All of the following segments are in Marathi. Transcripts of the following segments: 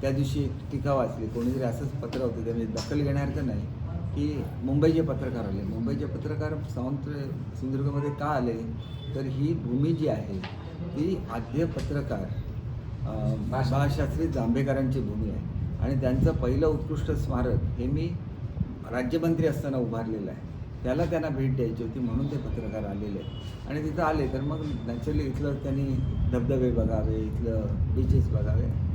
त्या दिवशी एक टीका वाचली. कोणीतरी असंच पत्र होतं त्याने दखल घेण्यासारखं नाही की मुंबईचे पत्रकार आले. मुंबईचे पत्रकार सावंत सिंधुदुर्गमध्ये का आले? तर ही भूमी जी आहे ती आद्य पत्रकार अं, भाषाशास्त्री जांभेकरांची भूमी आहे. आणि त्यांचं पहिलं उत्कृष्ट स्मारक हे मी राज्यमंत्री असताना उभारलेलं आहे. त्याला त्यांना भेट द्यायची होती म्हणून ते पत्रकार आलेले. आणि तिथं आले तर मग नॅचरली इथलं त्यांनी धबधबे बघावे इथलं बीचेस बघावे.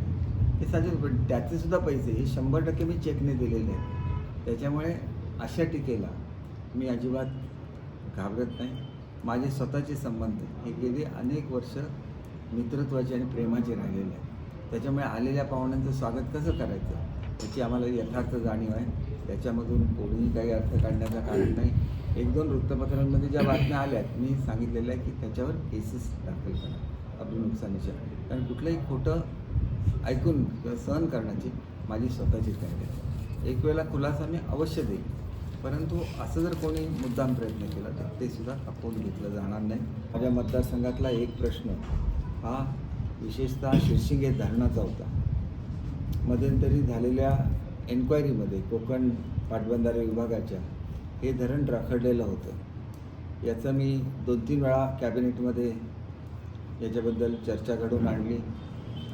हे पण त्याचे सुद्धा पैसे हे शंभर टक्के मी चेकने दिलेले आहेत. त्याच्यामुळे अशा टीकेला मी अजिबात घाबरत नाही. माझे स्वतःचे संबंध हे गेली अनेक वर्ष मित्रत्वाचे आणि प्रेमाचे राहिलेले आहेत. त्याच्यामुळे आलेल्या पाहुण्यांचं स्वागत कसं करायचं? त्याची आम्हाला यथार्थ जाणीव आहे. त्याच्यामधून कोणीही काही अर्थ काढण्याचं कारण नाही. एक दोन वृत्तपत्रांमध्ये ज्या बातम्या आल्यात मी सांगितलेलं आहे की त्याच्यावर केसेस दाखल करा. अब्दुल नुकसानीच्या कारण कुठलंही खोटं ऐकून किंवा सहन करण्याची माझी स्वतःची तयारी आहे. एक वेळेला खुलासा मी अवश्य देईल परंतु असं जर कोणी मुद्दाम प्रयत्न केला तर ते सुद्धा खपवून घेतलं जाणार नाही. माझ्या मतदारसंघातला एक प्रश्न हा विशेषतः शिरशिंगे धरणाचा होता. मध्यंतरी झालेल्या एन्क्वायरीमध्ये कोकण पाटबंधारे विभागाच्या हे धरण रखडलेलं होतं. याचं मी दोन तीन वेळा कॅबिनेटमध्ये याच्याबद्दल चर्चा घडून आणली.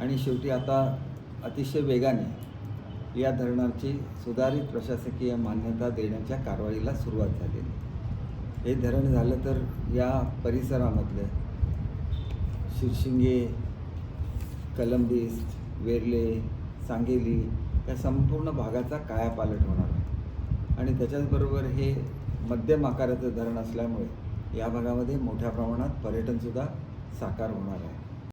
आणि शेवटी आता अतिशय वेगाने या धरणाची सुधारित प्रशासकीय मान्यता देण्याच्या कारवाईला सुरुवात झालेली हे धरण झालं तर या परिसरामधले शिरशिंगे कलंबिस्ट वेर्ले सांगेली या संपूर्ण भागाचा कायापालट होणार आहे. आणि त्याच्याचबरोबर हे मध्यम आकाराचं धरण असल्यामुळे या भागामध्ये मोठ्या प्रमाणात पर्यटनसुद्धा साकार होणार आहे.